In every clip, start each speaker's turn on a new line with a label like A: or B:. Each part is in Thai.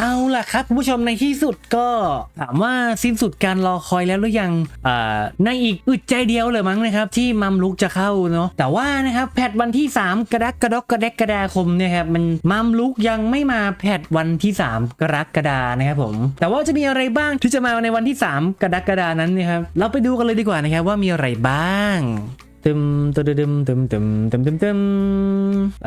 A: เอาล่ะครับคุณผู้ชมในที่สุดก็ถามว่าสิ้นสุดการรอคอยแล้วหรือยังอ่าในอีกอึดใจเดียวเลยมั้งนะครับ ที่มัมลุกจะเข้าเนาะแต่ว่านะครับแพทวันที่ 3 กรกฎาคมกรกฎาคมเนี่ยครับมันมัมลุกยังไม่มาแพทวันที่ 3 กรกฎานะครับผมแต่ว่าจะมีอะไรบ้างที่จะมาในวันที่ 3 กรกฎานั้นนะครับเราไปดูกันเลยดีกว่านะครับว่ามีอะไรบ้าง ตึมตึมตึมตึมตึมตึมตึมตึม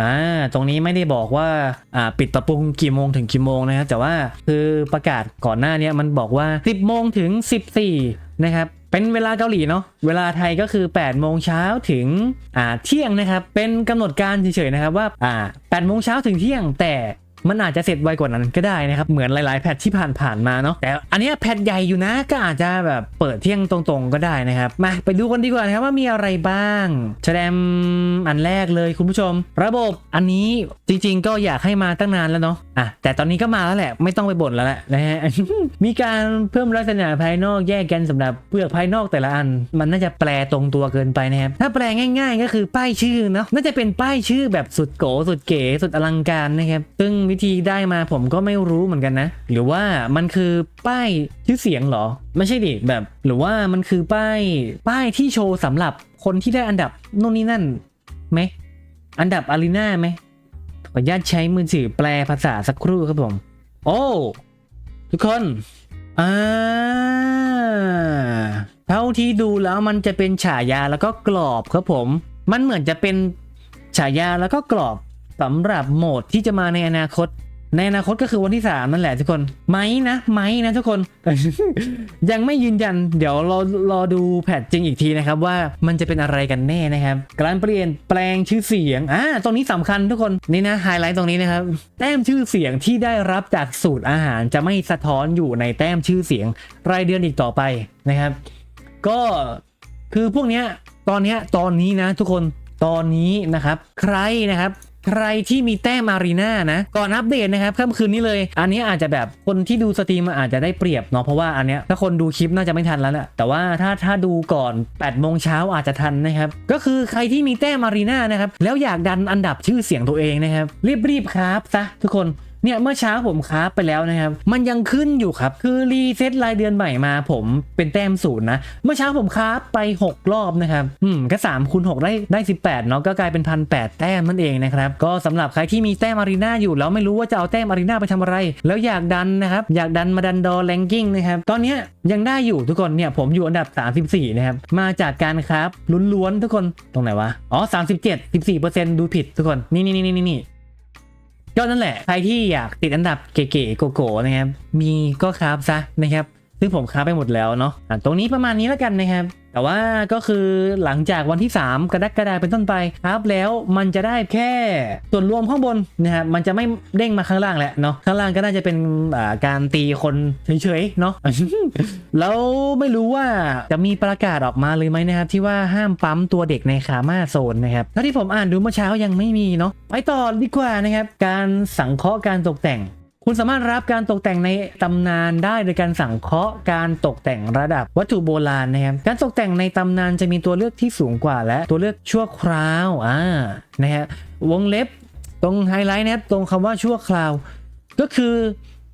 A: อ่าตรงนี้ไม่ได้บอกว่าอ่าปิดปรับปรุงกี่โมงถึงกี่โมงนะครับแต่ว่าคือประกาศก่อนหน้านี้มันบอกว่า 10 โมงถึง 14 นะครับเป็นเวลาเกาหลีเนาะ เวลาไทยก็คือ 8 โมงเช้าถึงอ่าเที่ยงนะครับ เป็นกำหนดการเฉยๆนะครับว่าอ่า8โมงเช้าถึงเที่ยง แต่ มันอาจจะเสร็จไวกว่านั้นก็ได้นะครับ เหมือนหลาย ๆ แพทที่ผ่านๆมาเนาะแต่อันนี้แพทใหญ่อยู่นะก็อาจจะแบบเปิดเที่ยงตรงๆก็ได้นะครับมาไปดูกันดีกว่านะครับว่ามีอะไรบ้างแสดงอันแรกเลยคุณผู้ชม ระบบอันนี้จริงๆ ก็อยากให้มาตั้งนานแล้วเนาะ อะแต่ตอนนี้ก็มาแล้วแหละ ไม่ต้องไปบ่นแล้วแหละนะฮะ มีการเพิ่มลักษณะภายนอกแยกกันสำหรับเปลือกภายนอกแต่ละอัน มันน่าจะแปลตรงตัวเกินไปนะครับ ถ้าแปลง่าย ๆ ก็คือป้ายชื่อเนาะ น่าจะเป็นป้ายชื่อแบบสุดโกสุดเก๋สุดอลังการนะครับ ซึ่งวิธีได้มาผมก็ไม่รู้เหมือนกันนะ หรือว่ามันคือป้ายชื่อเสียงหรอ ไม่ใช่ดิแบบ หรือว่ามันคือป้ายป้ายที่โชว์สำหรับคนที่ได้อันดับโน่นนี่นั่นไหมอันดับอารีนาไหม ขออนุญาตใช้มือถือแปลภาษาสักครู่ครับผม โอ้ ทุกคนอ่าเท่าที่ดูแล้วมันจะเป็นฉายาแล้วก็กรอบครับผม มันเหมือนจะเป็นฉายาแล้วก็กรอบสำหรับโหมดที่จะมาในอนาคต ในอนาคตก็คือวันที่ 3 นั่นแหละทุกคนไหมนะไหมนะทุกคน ยังไม่ยืนยัน เดี๋ยวรอรอดูแพทจริงอีกทีนะครับ ว่ามันจะเป็นอะไรกันแน่นะครับ การเปลี่ยนแปลงชื่อเสียงอ่าตรงนี้สำคัญทุกคนนี่นะไฮไลท์ตรงนี้นะครับแต้มชื่อเสียงที่ได้รับจากสูตรอาหารจะไม่สะท้อนอยู่ในแต้มชื่อเสียง รายเดือนอีกต่อไปนะครับ ก็คือพวกเนี้ยตอนเนี้ยตอนนี้นะทุกคนตอนนี้นะครับ ใครนะครับ ใครที่มีแต้มอารีนานะ ก่อนอัปเดตนะครับค่ำคืนนี้เลย อันนี้อาจจะแบบคนที่ดูสตรีมอาจจะได้เปรียบเนาะเพราะว่าอันเนี้ยถ้าคนดูคลิปน่าจะไม่ทันแล้วแหละแต่ว่าถ้าถ้าดูก่อน8โมงเช้าอาจจะทันนะครับก็คือใครที่มีแต้มอารีนานะครับแล้วอยากดันอันดับชื่อเสียงตัวเองนะครับรีบๆครับซะทุกคน เนี่ยเมื่อเช้าผมคราไปแล้วนะครับ มันยังขึ้นอยู่ครับ คือรีเซ็ตรายเดือนใหม่มาผมเป็นแต้มศูนย์นะ เมื่อเช้าผมคราไป 6 รอบนะครับ อืมก็3คูณ6ได้ได้18เนาะก็กลายเป็นพันแแต้มนั่นเองนะครับ ก็สำหรับใครที่มีแต้มอารีนาอยู่แล้วไม่รู้ว่าจะเอาแต้มอารีนาไปทำอะไร แล้วอยากดันนะครับ อยากดันมาดันดอแรงกิ้งนะครับ ตอนนี้ยังได้อยู่ทุกคนเนี่ยผมอยู่อันดับ 34 นะครับ มาจากการคราฟล้วนๆทุกคนตรงไหนวะ อ๋อ 37 14%ดูผิดทุกคน นี่นี่นี่นี่นี่ ก็นั่นแหละใครที่อยากติดอันดับเก๋ๆโกโก้นะครับมีก็ครับซะนะครับ ซึ่งผมคราไปหมดแล้วเนาะตรงนี้ประมาณนี้แล้วกันนะครับ แต่ว่าก็คือหลังจากวันที่ 3 กรกฎาคมเป็นต้นไปครับแล้วมันจะได้แค่ส่วนรวมข้างบนนะครับมันจะไม่เด้งมาข้างล่างแหละเนาะข้างล่างก็น่าจะเป็นการตีคนเฉยๆเนาะแล้วไม่รู้ว่าจะมีประกาศออกมาเลยไหมนะครับ ที่ว่าห้ามปั๊มตัวเด็กในคามาโซนนะครับเท่าที่ผมอ่านดูเมื่อเช้ายังไม่มีเนาะไปต่อดีกว่านะครับการสังเคราะห์การตกแต่ง คุณสามารถรับการตกแต่งในตำนานได้โดยการสั่งเคาะการตกแต่งระดับวัตถุโบราณนะครับการตกแต่งในตำนานจะมีตัวเลือกที่สูงกว่าและตัวเลือกชั่วคราวอ่านะฮะวงเล็บตรงไฮไลท์นะครับตรงคำว่าชั่วคราว ก็คือ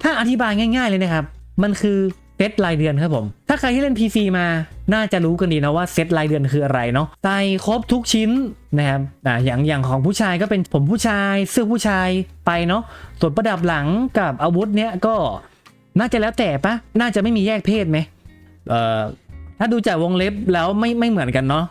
A: ถ้าอธิบายง่าย ๆเลยนะครับ มันคือ เซตรายเดือนครับผม ถ้าใครที่เล่น PC มาน่าจะรู้กันดีนะว่าเซตรายเดือนคืออะไรเนาะใส่ครบทุกชิ้นนะครับอ่าอย่างอย่างของผู้ชายก็เป็นผมผู้ชายเสื้อผู้ชายไปเนาะส่วนประดับหลังกับอาวุธเนี้ยก็น่าจะแล้วแต่ปะน่าจะไม่มีแยกเพศไหมเอ่อถ้าดูจากวงเล็บแล้วไม่ไม่เหมือนกันเนาะ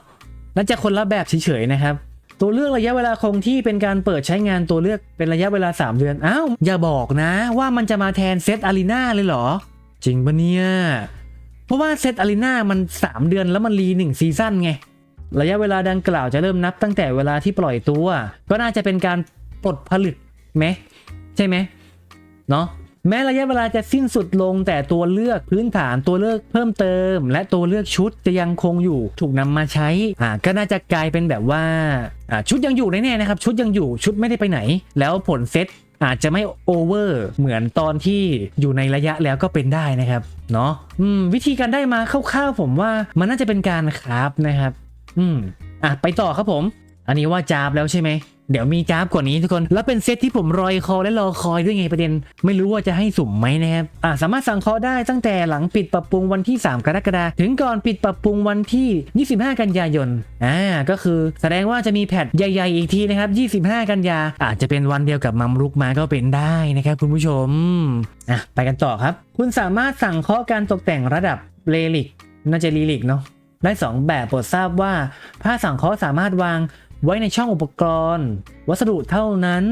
A: น่าจะคนละแบบเฉยๆนะครับ ตัวเลือกระยะเวลาคงที่เป็นการเปิดใช้งานตัวเลือกเป็นระยะเวลา 3 เดือน อ้าว อย่าบอกนะว่ามันจะมาแทนเซตอารีนาเลยเหรอ จริงปะเนี่ย เพราะว่าเซตอารีนามัน 3 เดือนแล้วมันรีหนึ่งซีซั่นไง ระยะเวลาดังกล่าวจะเริ่มนับตั้งแต่เวลาที่ปล่อยตัว ก็น่าจะเป็นการปลดผลึกไหมใช่ไหมเนาะแม้ระยะเวลาจะสิ้นสุดลงแต่ตัวเลือกพื้นฐานตัวเลือกเพิ่มเติม และตัวเลือกชุดจะยังคงอยู่ถูกนำมาใช้อ่าก็น่าจะกลายเป็นแบบว่าอ่าชุดยังอยู่แน่ๆนะครับ ชุดยังอยู่ชุดไม่ได้ไปไหน แล้วผลเซต อาจจะไม่โอเวอร์เหมือนตอนที่อยู่ในระยะแล้วก็เป็นได้นะครับเนาะวิธีการได้มาคร่าวๆผมว่ามันน่าจะเป็นการคราฟนะครับ อืมอะไปต่อครับผม อันนี้ว่าจาบแล้วใช่ไหม เดี๋ยวมีจ้าบกว่านี้ทุกคน แล้วเป็นเซตที่ผมรอยคอและรอคอยด้วยไงประเด็น ไม่รู้ว่าจะให้สุ่มไหมนะครับอ่าสามารถสั่งเคอได้ตั้งแต่หลังปิดปรับปรุงวันที่ 3 กรกฎาคมถึงก่อนปิดปรับปรุงวันที่ 25 กันยายนอ่าก็คือแสดงว่าจะมีแพทใหญ่ๆอีกทีนะครับ 25 กันยา อาจจะเป็นวันเดียวกับมัมรุกมาก็เป็นได้นะครับคุณผู้ชมอะไปกันต่อครับ คุณสามารถสั่งเคาะการตกแต่งระดับเลลิกน่าจะลีลิกเนาะได้ 2 แบบโปรดทราบว่าผ้าสังเคราะห์สามารถวาง ไว้ในช่องอุปกรณ์ วัสดุเท่านั้น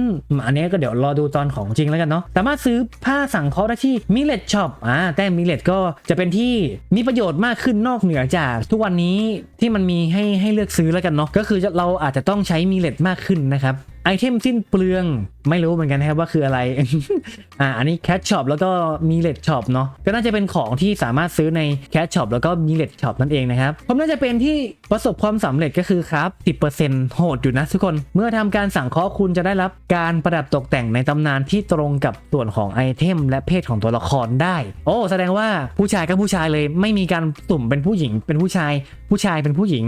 A: อันนี้ก็เดี๋ยวรอดูตอนของจริงแล้วกันเนาะสามารถซื้อผ้าสังเคราะห์ได้ที่มิเลตช็อปอ่าแต่มิเลตก็จะเป็นที่มีประโยชน์มากขึ้นนอกเหนือจาก ทุกวันนี้ที่มันมีให้ให้เลือกซื้อแล้วกันเนาะก็คือเราอาจจะต้องใช้มิเลตมากขึ้นนะครับ ไอเทมสิ้นเปลืองไม่รู้เหมือนกันนะครับว่าคืออะไร อ่าอันนี้แคชช็อปแล้วก็มีเลดช็อปเนาะก็น่าจะเป็นของที่สามารถซื้อในแคชช็อปแล้วก็มีเลดช็อปนั่นเองนะครับผมน่าจะเป็นที่ประสบความสำเร็จก็คือครับ 10%โหดอยู่นะทุกคน เมื่อทำการสั่งเคาะคุณจะได้รับการประดับตกแต่งในตำนานที่ตรงกับส่วนของไอเทม และเพศของตัวละครได้ โอ้แสดงว่าผู้ชายก็ผู้ชายเลย ไม่มีการสุ่มเป็นผู้หญิงเป็นผู้ชาย ผู้ชายเป็นผู้หญิง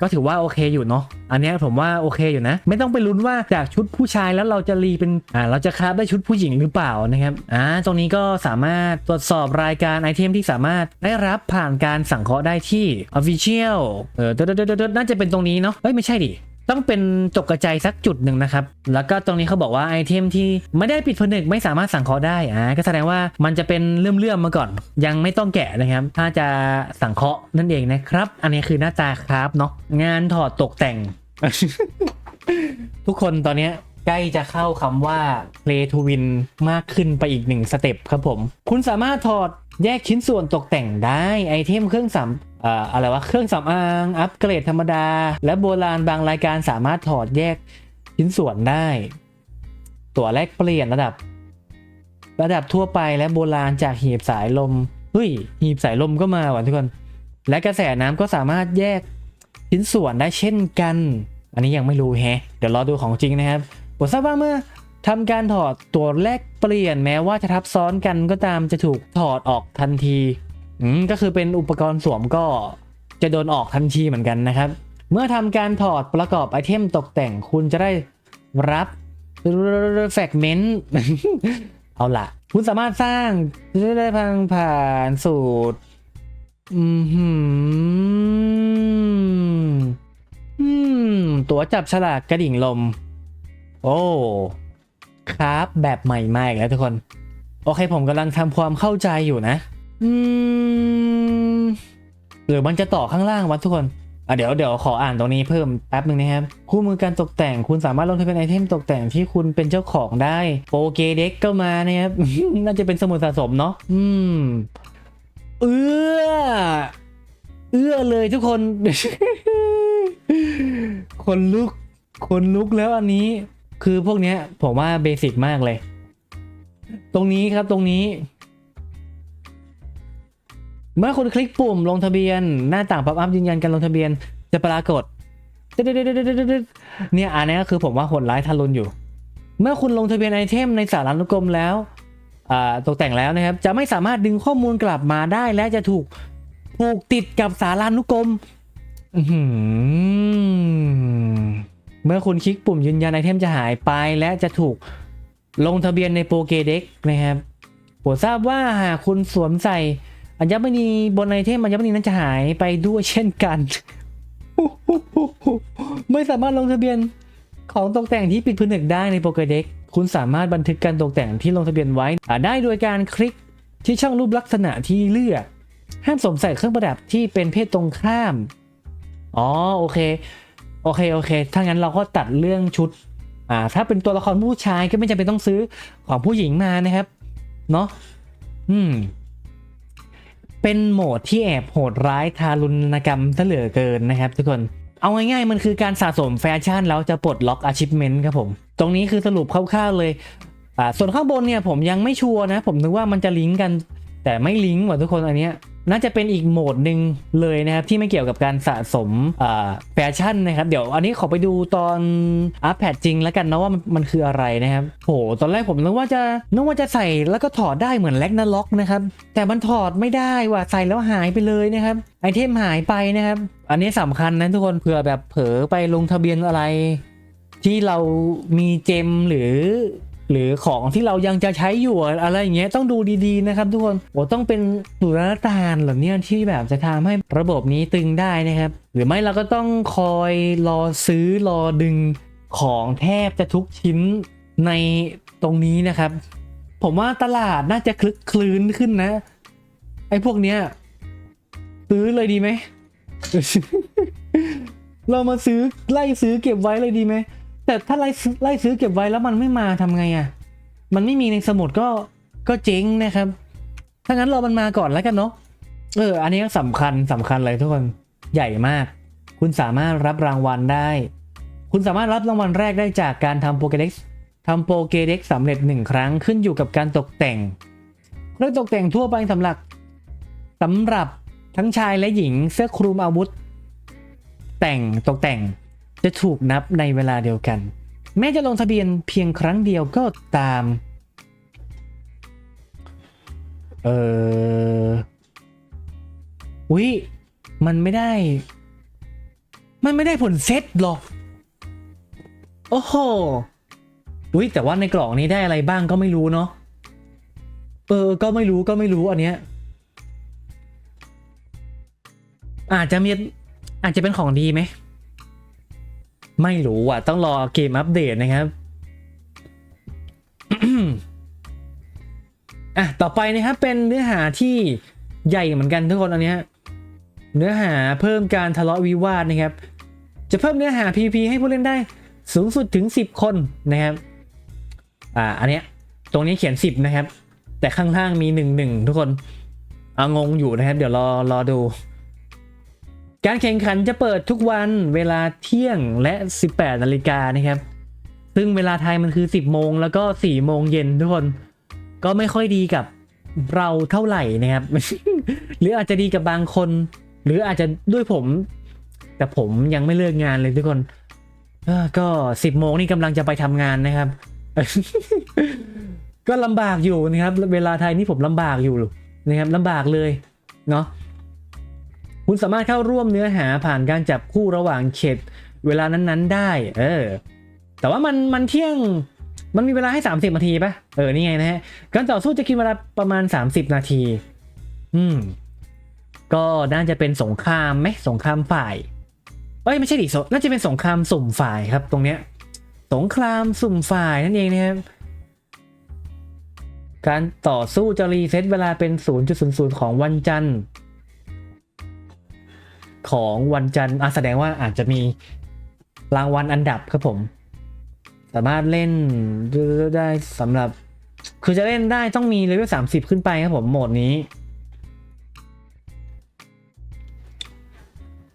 A: ก็ถือว่าโอเคอยู่เนาะอันนี้ผมว่าโอเคอยู่นะ ไม่ต้องไปลุ้นว่าจากชุดผู้ชายแล้วเราจะรีเป็นอ่าเราจะคราฟได้ชุดผู้หญิงหรือเปล่านะครับอ่าตรงนี้ก็สามารถตรวจสอบรายการไอเทมที่สามารถได้รับผ่านการสั่งเคาะได้ที่ Official เออเดดๆๆๆน่าจะเป็นตรงนี้เนาะเอ้ยไม่ใช่ดิ ต้องเป็นจกกระจายสักจุดหนึ่งนะครับ แล้วก็ตรงนี้เขาบอกว่าไอเทมที่ไม่ได้ปิดผนึกไม่สามารถสั่งเคาะได้อ่าก็แสดงว่ามันจะเป็นเลื่อมๆมาก่อน ยังไม่ต้องแกะนะครับ ถ้าจะสั่งเคาะนั่นเองนะครับ อันนี้คือหน้าตาครับเนาะงานถอดตกแต่ง ทุกคนตอนเนี้ยใกล้จะเข้าคำว่า play to win มากขึ้นไปอีกหนึ่งสเต็ปครับผม คุณสามารถถอด แยกชิ้นส่วนตกแต่งได้ไอเทมเครื่องสำอ่ออะไรวะเครื่องสำอางอัปเกรดธรรมดา และโบราณบางรายการสามารถถอดแยกชิ้นส่วนได้ ตัวแลกเปลี่ยนระดับ ระดับทั่วไปและโบราณจากหีบสายลมเฮ้ยหีบสายลมก็มาว่ะทุกคน และกระแสน้ำก็สามารถแยกชิ้นส่วนได้เช่นกัน อันนี้ยังไม่รู้แฮะ เดี๋ยวรอดูของจริงนะครับผมทราบว่าเมื่อ ทำการถอดตัวแรกเปลี่ยนแม้ว่าจะทับซ้อนกันก็ตามจะถูกถอดออกทันทีอืมก็คือเป็นอุปกรณ์สวมก็จะโดนออกทันทีเหมือนกันนะครับ เมื่อทำการถอดประกอบไอเทมตกแต่งคุณจะได้รับแฟกเมนต์เอาละคุณสามารถสร้างได้พังผ่านสูตรอืมหืมอืมตัวจับฉลากกระดิ่งลม โอ้ ครับแบบใหม่มาอีกแล้วทุกคน โอเคผมกำลังทำความเข้าใจอยู่นะ อืม หรือมันจะต่อข้างล่างวะทุกคนอะเดี๋ยวเดี๋ยวขออ่านตรงนี้เพิ่มแป๊บหนึ่งนะครับ คู่มือการตกแต่งคุณสามารถลงทะเบียนไอเทมตกแต่งที่คุณเป็นเจ้าของได้โปเกเด็กก็มานะครับ น่าจะเป็นสมุดสะสมเนาะอืม เอื้อ เอื้อเลยทุกคน คนลุก คนลุกแล้วอันนี้ คือพวกเนี้ยผมว่าเบสิกมากเลย ตรงนี้ครับตรงนี้ เมื่อคุณคลิกปุ่มลงทะเบียน หน้าต่างป๊อปอัพยืนยันการลงทะเบียนจะปรากฏเนี่ยอันนี้ก็คือผมว่าโหดร้ายทารุณอยู่ เมื่อคุณลงทะเบียนไอเทมในสารานุกรมแล้วตกแต่งแล้วนะครับ จะไม่สามารถดึงข้อมูลกลับมาได้และจะถูกผูกติดกับสารานุกรม อือหือ เมื่อคุณคลิกปุ่มยืนยันไอเทมจะหายไปและจะถูกลงทะเบียนในโปเกเด็กนะครับโปรดทราบว่าหากคุณสวมใส่อัญมณีบนไอเทมอัญมณีนั้นจะหายไปด้วยเช่นกัน ไม่สามารถลงทะเบียนของตกแต่งที่ปิดผนึกได้ในโปเกเด็กคุณสามารถบันทึกการตกแต่งที่ลงทะเบียนไว้ ได้โดยการคลิกที่ช่องรูปลักษณะที่เลือก ห้ามสวมใส่เครื่องประดับที่เป็นเพศตรงข้าม อ๋อโอเค โอเคโอเคถ้างั้นเราก็ตัดเรื่องชุดอ่าถ้าเป็นตัวละครผู้ชายก็ไม่จำเป็นต้องซื้อของผู้หญิงมานะครับเนาะอืม เป็นโหมดที่แอบโหดร้ายทารุณกรรมซะเหลือเกินนะครับ ทุกคนเอาง่ายๆมันคือการสะสมแฟชั่นแล้วจะปลดล็อก achievement ครับผม ตรงนี้คือสรุปคร่าวๆเลยอ่าส่วนข้างบนเนี่ยผมยังไม่ชัวร์นะ ผมนึกว่ามันจะลิงก์กัน แต่ไม่ลิงก์ว่ะทุกคนอันเนี้ยน่าจะเป็นอีกโหมดหนึ่งเลยนะครับ ที่ไม่เกี่ยวกับการสะสมแฟชั่นนะครับ เดี๋ยวอันนี้ขอไปดูตอนอัพแพดจริงแล้วกันนะว่ามันมันคืออะไรนะครับโหตอนแรกผมนึกว่าจะนึกว่าจะใส่แล้วก็ถอดได้เหมือนแล็กนาล็อกนะครับ แต่มันถอดไม่ได้ว่ะใส่แล้วหายไปเลยนะครับไอเทมหายไปนะครับ อันนี้สำคัญนะทุกคนเผื่อแบบเผลอไปลงทะเบียนอะไร ที่เรามีเจมหรือ หรือของที่เรายังจะใช้อยู่อะไรอย่างเงี้ยต้องดูดีๆนะครับทุกคนโอ้ต้องเป็นสุรตานเหรอเนี่ยที่แบบจะทำให้ระบบนี้ตึงได้นะครับ หรือไม่เราก็ต้องคอยรอซื้อรอดึงของแทบจะทุกชิ้นในตรงนี้นะครับ ผมว่าตลาดน่าจะคลึกคลื้นขึ้นนะ ไอ้พวกเนี้ยซื้อเลยดีไหม เรามาซื้อไล่ซื้อเก็บไว้เลยดีไหม แต่ถ้าไล่ซื้อไล่ซื้อเก็บไว้แล้วมันไม่มาทำไงอะ่ะ มันไม่มีในสมุดก็ก็เจ๊งนะครับ ถ้างั้นรอมันมาก่อนแล้วกันเนาะ เออ อันนี้ก็สำคัญสำคัญเลยทุกคน ใหญ่มาก คุณสามารถรับรางวัลได้ คุณสามารถรับรางวัลแรกได้จากการทำโปเกเด็กทำโปเกเด็กสำเร็จหนึ่งครั้งขึ้นอยู่กับการตกแต่งเครื่องตกแต่งทั่วไปสำหรับสำหรับทั้งชายและหญิงเสื้อคลุมอาวุธ แต่งตกแต่ง จะถูกนับในเวลาเดียวกัน แม้จะลงทะเบียนเพียงครั้งเดียวก็ตาม เอออุ้ยมันไม่ได้ มันไม่ได้ผลเซตหรอก โอ้โหอุ้ยแต่ว่าในกล่องนี้ได้อะไรบ้างก็ไม่รู้เนาะ เออ ก็ไม่รู้ก็ไม่รู้อันเนี้ย อาจจะมีอาจจะเป็นของดีไหม ไม่รู้อะ ต้องรอเกมอัปเดตนะครับอะต่อไปนะครับเป็นเนื้อหาที่ใหญ่เหมือนกันทุกคนอันนี้เนื้อหาเพิ่มการทะเลาะวิวาทนะครับ จะเพิ่มเนื้อหา PP ให้ผู้เล่นได้สูงสุดถึง 10 คนนะครับ อ่า อันเนี้ย ตรงนี้เขียน 10 นะครับ แต่ข้างล่างมี 1 1 ทุกคน เอางงอยู่นะครับ เดี๋ยวรอรอดู การแข่งขันจะเปิดทุกวันเวลาเที่ยงและ 18 นาฬิกานะครับ ซึ่งเวลาไทยมันคือ 10 โมงแล้วก็ 4 โมงเย็นทุกคน ก็ไม่ค่อยดีกับเราเท่าไหร่นะครับ หรืออาจจะดีกับบางคน หรืออาจจะด้วยผม แต่ผมยังไม่เลิกงานเลยทุกคนก็ 10 โมงนี่กำลังจะไปทำงานนะครับ ก็ลำบากอยู่นะครับ เวลาไทยนี่ผมลำบากอยู่นะครับลำบากเลยเนาะ คุณสามารถเข้าร่วมเนื้อหาผ่านการจับคู่ระหว่างเขตเวลานั้นๆ ได้ เออ แต่ว่ามันมันเที่ยงมันมีเวลาให้ 30นาทีปะเออ นี่ไงนะฮะ การต่อสู้จะกินเวลาประมาณ 30 นาที อืม ก็น่าจะเป็นสงครามไหมสงครามฝ่าย เอ้ย ไม่ใช่ดิสน่าจะเป็นสงครามสุ่มฝ่ายครับ ตรงเนี้ย สงครามสุ่มฝ่ายนั่นเองนะครับ การต่อสู้จะรีเซ็ตเวลาเป็น 0.00 ของวันจันทร์ ของวันจันทร์แสดงว่าอาจจะมีรางวัลอันดับครับผม สามารถเล่นได้สำหรับ คือจะเล่นได้ต้องมีเลเวล30ขึ้นไปครับผมโหมดนี้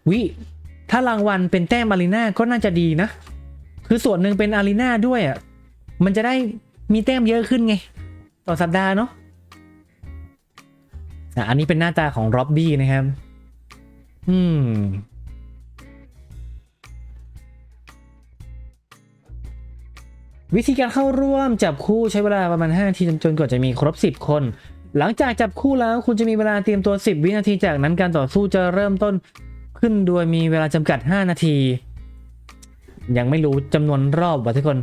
A: วิ ถ้ารางวัลเป็นแต้มอารีนาก็น่าจะดีนะ คือส่วนหนึ่งเป็นอารีนาด้วยอะ มันจะได้มีแต้มเยอะขึ้นไง ต่อสัปดาห์เนาะอะอันนี้เป็นหน้าตาของร็อบบี้นะครับ อืม วิธีการเข้าร่วมจับคู่ใช้เวลาประมาณ5นาทีจนกว่าจะมีครบ 10 คน หลังจากจับคู่แล้วคุณจะมีเวลาเตรียมตัว 10 วินาทีจากนั้นการต่อสู้จะเริ่มต้นขึ้นโดยมีเวลาจำกัด 5 นาที ยังไม่รู้จำนวนรอบว่ะทุกคน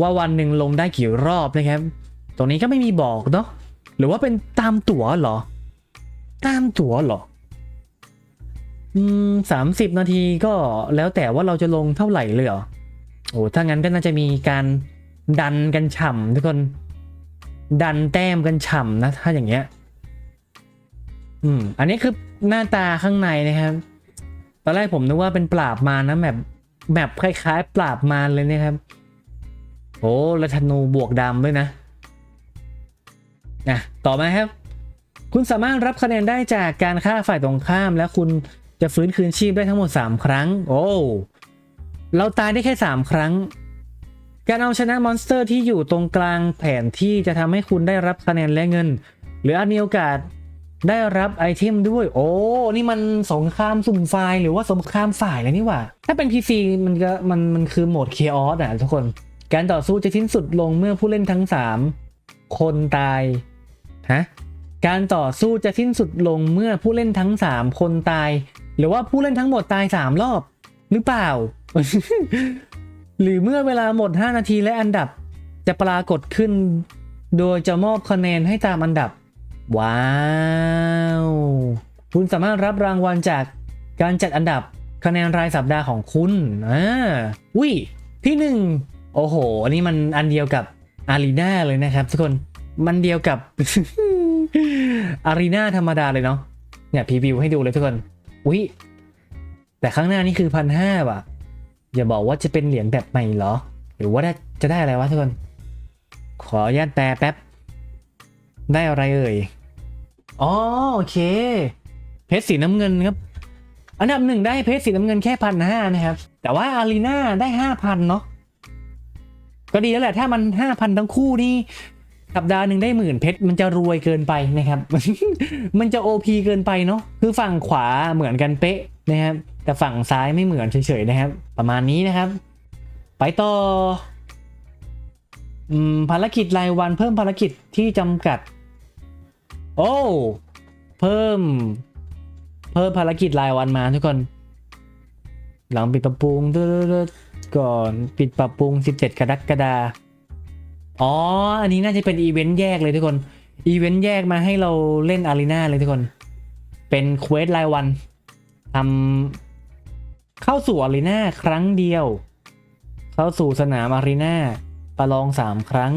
A: ว่าวันหนึ่งลงได้กี่รอบนะครับ ตรงนี้ก็ไม่มีบอกเนาะหรือว่าเป็นตามตั๋วเหรอ ตามตั๋วเหรอ สามสิบนาทีก็แล้วแต่ว่าเราจะลงเท่าไหร่เลยเหรอโอ้ถ้างั้นก็น่าจะมีการดันกันฉ่ำทุกคน ดันแต้มกันฉ่ำนะ ถ้าอย่างเงี้ย อืม อันนี้คือหน้าตาข้างในนะครับ ตอนแรกผมนึกว่าเป็นปราบมารนะแบบแบบคล้ายๆ ปราบมารเลยนะครับโอ้แล้วธนูบวกดำด้วยนะนะต่อมาครับ คุณสามารถรับคะแนนได้จากการฆ่าฝ่ายตรงข้ามและคุณ จะฟื้นคืนชีพได้ทั้งหมด 3 ครั้ง โอ้เราตายได้แค่ 3 ครั้ง การเอาชนะมอนสเตอร์ที่อยู่ตรงกลางแผนที่จะทำให้คุณได้รับคะแนนและเงิน หรืออาจมีโอกาสได้รับไอเทมด้วย โอ้ นี่มันสงครามสุ่มไฟล์หรือว่าสงครามฝ่ายเลยนี่หว่า ถ้าเป็น PC มันก็มันมันคือโหมด Chaos อะทุกคน การต่อสู้จะสิ้นสุดลงเมื่อผู้เล่นทั้ง 3 คนตาย ฮะ การต่อสู้จะสิ้นสุดลงเมื่อผู้เล่นทั้ง 3 คนตาย หรือว่าผู้เล่นทั้งหมดตาย3รอบหรือเปล่า หรือเมื่อเวลาหมด 5 นาทีและอันดับจะปรากฏขึ้น โดยจะมอบคะแนนให้ตามอันดับ ว้าว คุณสามารถรับรางวัลจากการจัดอันดับคะแนนรายสัปดาห์ของคุณอ่าอุ้ยที่หนึ่งโอ้โห อันนี้มันอันเดียวกับอารีนาเลยนะครับทุกคน มันเดียวกับอารีนาธรรมดาเลยเนาะ เนี่ยพรีวิวให้ดูเลยทุกคน อุ้ยแต่ข้างหน้านี่คือพันห้าว่ะ อย่าบอกว่าจะเป็นเหรียญแบบใหม่เหรอ หรือว่าจะได้อะไรวะทุกคน ขออนุญาตแปลแป๊บ ได้อะไรเอ่ย อ๋อโอเค เพชรสีน้ำเงินครับ อันดับหนึ่งได้เพชรสีน้ำเงินแค่พันห้านะครับ แต่ว่าอารีนาได้ห้าพันเนาะ ก็ดีแล้วแหละถ้ามันห้าพันทั้งคู่นี่ สัปดาห์หนึ่งได้หมื่นเพชรมันจะรวยเกินไปนะครับ มันจะ OP เกินไปเนาะคือฝั่งขวาเหมือนกันเป๊ะนะครับ แต่ฝั่งซ้ายไม่เหมือนเฉยๆนะครับ ประมาณนี้นะครับ ไปต่อภารกิจรายวันเพิ่มภารกิจที่จำกัด โอ้ เพิ่ม เพิ่มภารกิจรายวันมาทุกคน หลังปิดปรับปรุงก่อนปิดปรับปรุง 17 กรกฎาคม อ๋อ อันนี้น่าจะเป็นอีเวนต์แยกเลยทุกคน อีเวนต์แยกมาให้เราเล่นอารีนาเลยทุกคน เป็นเควสรายวันทำเข้าสู่อารีนาครั้งเดียว เข้าสู่สนามอารีนาประลอง 3 ครั้ง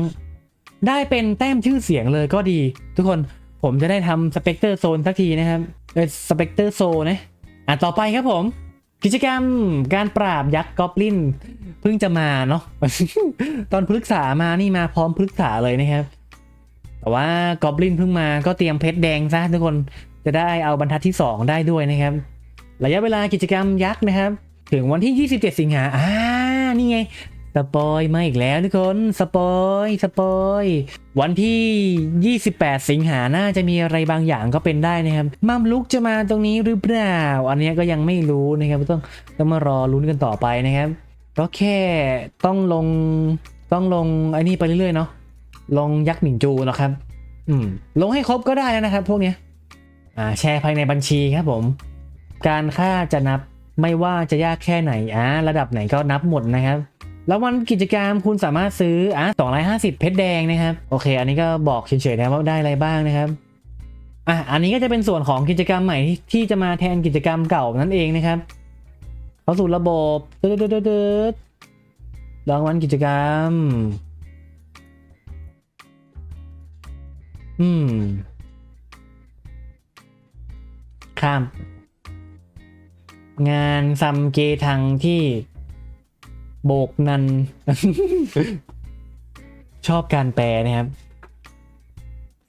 A: ได้เป็นแต้มชื่อเสียงเลยก็ดี ทุกคนผมจะได้ทำสเปกเตอร์โซนสักทีนะครับเออสเปกเตอร์โซนนะอะต่อไปครับผม กิจกรรมการปราบยักษ์กอบลิน พิ่งจะมาเนาะตอนพฤกษามานี่มาพร้อมพฤกษาเลยนะครับ แต่ว่ากอบลินเพิ่งมาก็เตรียมเพชรแดงซะทุกคนจะได้เอาบรรทัดที่ 2 ได้ด้วยนะครับ ระยะเวลากิจกรรมยักษ์นะครับ ถึงวันที่ 27 สิงหาอ่านี่ไงสปอยมาอีกแล้วทุกคนสปอยสปอยวันที่ 28 สิงหาน่าจะมีอะไรบางอย่างก็เป็นได้นะครับมัมลุกจะมาตรงนี้หรือเปล่า อันนี้ก็ยังไม่รู้นะครับต้องต้องมารอลุ้นกันต่อไปนะครับ ก็แค่ต้องลงต้องลงไอ้นี่ไปเรื่อยๆเนาะลงยักษ์หมิงจูนะครับ อืม ลงให้ครบก็ได้แล้วนะครับ พวกเนี้ยอ่าแชร์ภายในบัญชีครับผม การค่าจะนับไม่ว่าจะยากแค่ไหนอ่าระดับไหนก็นับหมดนะครับ แล้ววันกิจกรรมคุณสามารถซื้ออะ250เพชรแดงนะครับ โอเค อันนี้ก็บอกเฉยๆนะว่าได้อะไรบ้างนะครับอะอันนี้ก็จะเป็นส่วนของกิจกรรมใหม่ที่ที่จะมาแทนกิจกรรมเก่านั่นเองนะครับ เข้าสู่ระบบตึ๊ดตึ๊ดตึ๊ดตึ๊ดรางวัลกิจกรรม อืม ข้าม งานซัมเกทังที่ โบกนัน ชอบการแปลนะครับ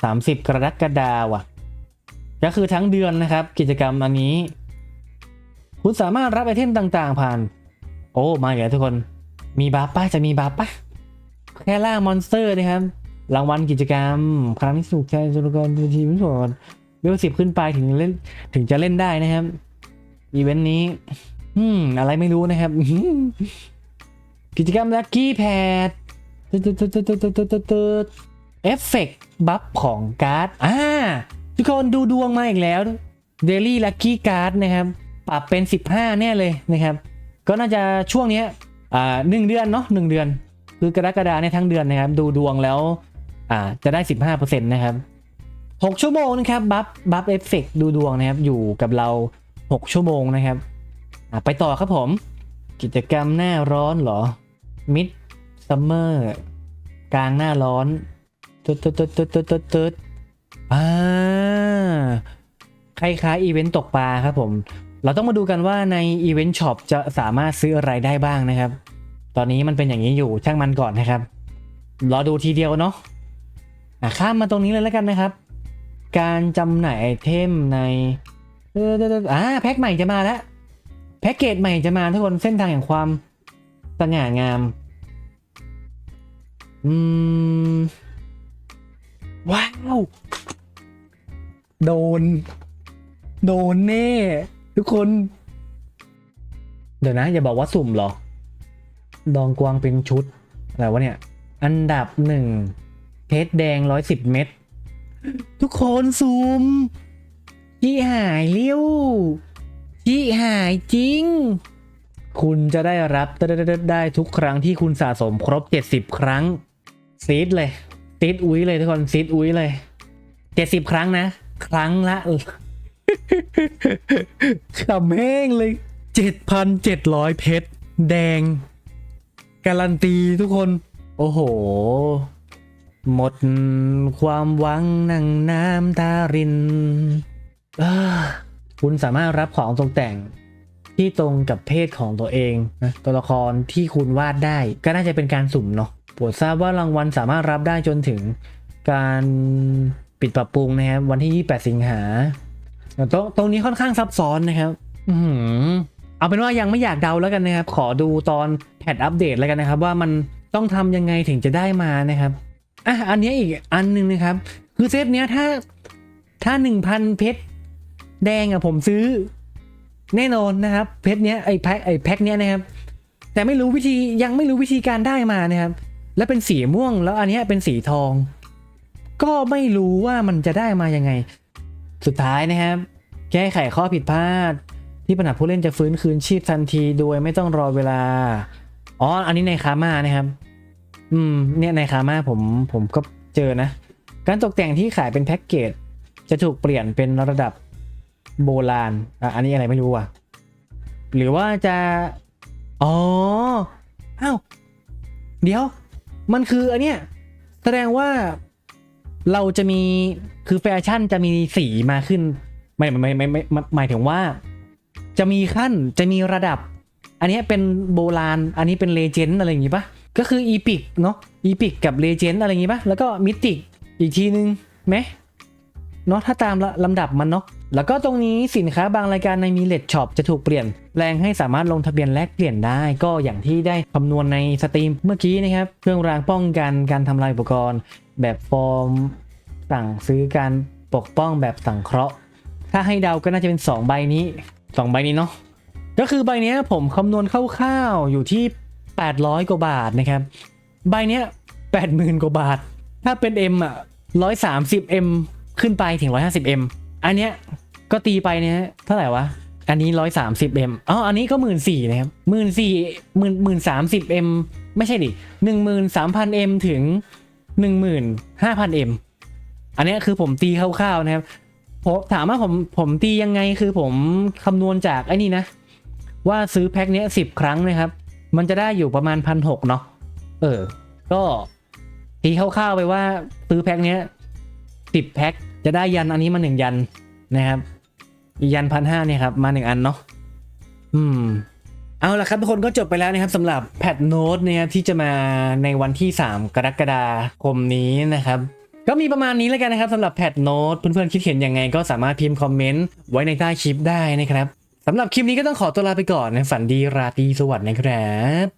A: สามสิบกรกฎาว่ะ ก็คือทั้งเดือนนะครับ กิจกรรมอันนี้ คุณสามารถรับไอเทมต่างๆ ผ่าน โอ้ มาอีกแล้วทุกคน มีบาร์ป้าจะมีบาร์ป้าแค่ล่ามอนสเตอร์นะครับ รางวัลกิจกรรม ครั้งที่สุดใช้จุลกรทีมส่วนเวลสิบขึ้นไปถึงเล่นถึงจะเล่นได้นะครับ อีเวนต์นี้ อืม อะไรไม่รู้นะครับ กิจกรรมลัคกี้แพดเอฟเฟกบัฟของการ์ด อ่า ทุกคนดูดวงมาอีกแล้ว Daily Lucky Card นะครับ ปรับเป็น 15 แน่เลยนะครับ ก็น่าจะช่วงนี้อ่าหนึ่งเดือนเนาะหนึ่งเดือน คือกรกฎาเนี่ยทั้งเดือนนะครับ ดูดวงแล้วอ่าจะได้ 15%นะครับ 6 ชั่วโมงนะครับบัฟบัฟเอฟเฟกดูดวงนะครับ อยู่กับเรา 6 ชั่วโมงนะครับอ่าไปต่อครับผม กิจกรรมหน้าร้อนเหรอมิดซัมเมอร์กลางหน้าร้อนตึ๊ดตึ๊ดตึ๊ดตึ๊ดตึ๊ดตึ๊ดตึ๊ดอ่าคล้ายๆอีเวนต์ตกปลาครับผม เราต้องมาดูกันว่าในอีเวนต์ช็อปจะสามารถซื้ออะไรได้บ้างนะครับ ตอนนี้มันเป็นอย่างนี้อยู่ช่างมันก่อนนะครับ รอดูทีเดียวเนาะะข้ามมาตรงนี้เลยแล้วกันนะครับ การจำหน่ายไอเทมในเอออ่าแพ็คใหม่จะมาแล้วแพ็กเกจใหม่จะมาทุกคนเส้นทางแห่งความสง่างาม อืม ว้าว โดน โดนแน่ ทุกคน เดี๋ยวนะ อย่าบอกว่าสุ่มหรอ ดองกวางเป็นชุด อะไรวะเนี่ย อันดับหนึ่งเพชรแดงร้อยสิบเม็ด ทุกคนซูมยี่หายเลี้ยวยี่หายจริง คุณจะได้รับได้ทุกครั้งที่คุณสะสมครบ 70 ครั้งซีดเลยซีดอุ้ยเลยทุกคนซีดอุ้ยเลย 70 ครั้งนะ ครั้งละ ขำแห้งเลย 7,700 เพชร แดง การันตีทุกคน โอ้โห หมดความหวังนั่งน้ำตาริน คุณสามารถรับของตกแต่งที่ตรงกับเพศของตัวเองนะตัวละครที่คุณวาดได้ก็น่าจะเป็นการสุ่มเนาะโปรดทราบว่ารางวัลสามารถรับได้จนถึงการปิดปรับปรุงนะครับวันที่ 28 สิงหา ตรงตรงนี้ค่อนข้างซับซ้อนนะครับ อือหือเอาเป็นว่ายังไม่อยากเดาแล้วกันนะครับ ขอดูตอนแพทอัปเดตแล้วกันนะครับ ว่ามันต้องทำยังไงถึงจะได้มานะครับอะอันเนี้ยอีกอันหนึ่งนะครับ คือเซตเนี้ยถ้าถ้าหนึ่งพันเพชรแดงอะผมซื้อ แน่นอนนะครับ เพชรเนี้ยไอแพ็คไอแพ็คเนี้ยนะครับ แต่ไม่รู้วิธียังไม่รู้วิธีการได้มานะครับ แล้วเป็นสีม่วงแล้วอันเนี้ยเป็นสีทอง ก็ไม่รู้ว่ามันจะได้มายังไง สุดท้ายนะครับ แก้ไขข้อผิดพลาด ที่ปัญหาผู้เล่นจะฟื้นคืนชีพทันทีโดยไม่ต้องรอเวลา อ๋อ อันนี้ในคามานะครับ อืม เนี่ยในคามาผมผมก็เจอนะ การตกแต่งที่ขายเป็นแพ็กเกจจะถูกเปลี่ยนเป็นระดับโบราณ อะ อันนี้อะไรไม่รู้อะ หรือว่าจะ อ๋อ อ้าว เดี๋ยว มันคืออันเนี้ย แสดงว่าเราจะมี คือแฟชั่นจะมีสีมาขึ้น ไม่ไม่ไม่ไม่หมายถึงว่า จะมีขั้นจะมีระดับ อันนี้เป็นโบราณ อันนี้เป็นเลเจนด์อะไรอย่างงี้ปะก็คืออีพิกเนาะอีพิกกับเลเจนด์อะไรอย่างงี้ปะแล้วก็มิติกอีกทีนึงไหมเนาะถ้าตามละลำดับมันเนาะแล้วก็ตรงนี้สินค้าบางรายการในมีเลดช็อปจะถูกเปลี่ยนแปลงให้สามารถลงทะเบียนแลกเปลี่ยนได้ ก็อย่างที่ได้คำนวณในสตรีมเมื่อกี้นะครับ เครื่องรางป้องกันการทำลายอุปกรณ์ แบบฟอร์ม สั่งซื้อการปกป้องแบบสังเคราะห์ ถ้าให้เดาก็น่าจะเป็น 2 ใบนี้ 2 ใบนี้เนาะก็คือใบเนี้ยผมคำนวณคร่าวๆอยู่ที่ 800 กว่าบาทนะครับ ใบเนี้ย80,000 กว่าบาท ถ้าเป็น M อะ 130M ขึ้นไปถึง 150M อันเนี้ยก็ตีไปเนี่ยเท่าไหร่วะ อันนี้ 130M อ๋ออันนี้ก็14,000นะครับ14,000 10,000 1030M ไม่ใช่ดิ 13,000M ถึง 15,000M อันเนี้ ยคือผมตีคร่าวๆนะครับผมถามว่าผมผมตียังไงคือผมคำนวณจากไอ้นี่นะ ว่าซื้อแพ็คเนี้ยสิบครั้งนะครับ มันจะได้อยู่ประมาณพันหกเนาะเออ ก็ตีคร่าวๆไปว่าซื้อแพ็คเนี้ยสิบแพ็คจะได้ยันอันนี้มาหนึ่งยันนะครับ ยันพันห้าเนี่ยครับ มาหนึ่งอันเนาะอืม เอาละครับทุกคนก็จบไปแล้วนะครับสำหรับแพทโน้ตเนี่ยที่จะมาในวันที่ 3 กรกฎาคมนี้นะครับ ก็มีประมาณนี้แล้วกันนะครับสำหรับแพทโน้ตเพื่อนๆคิดเห็นยังไงก็สามารถพิมพ์คอมเมนต์ไว้ในใต้คลิปได้นะครับสำหรับคลิปนี้ก็ต้องขอตัวลาไปก่อนนะฝันดีราตรีสวัสดิ์นะครับ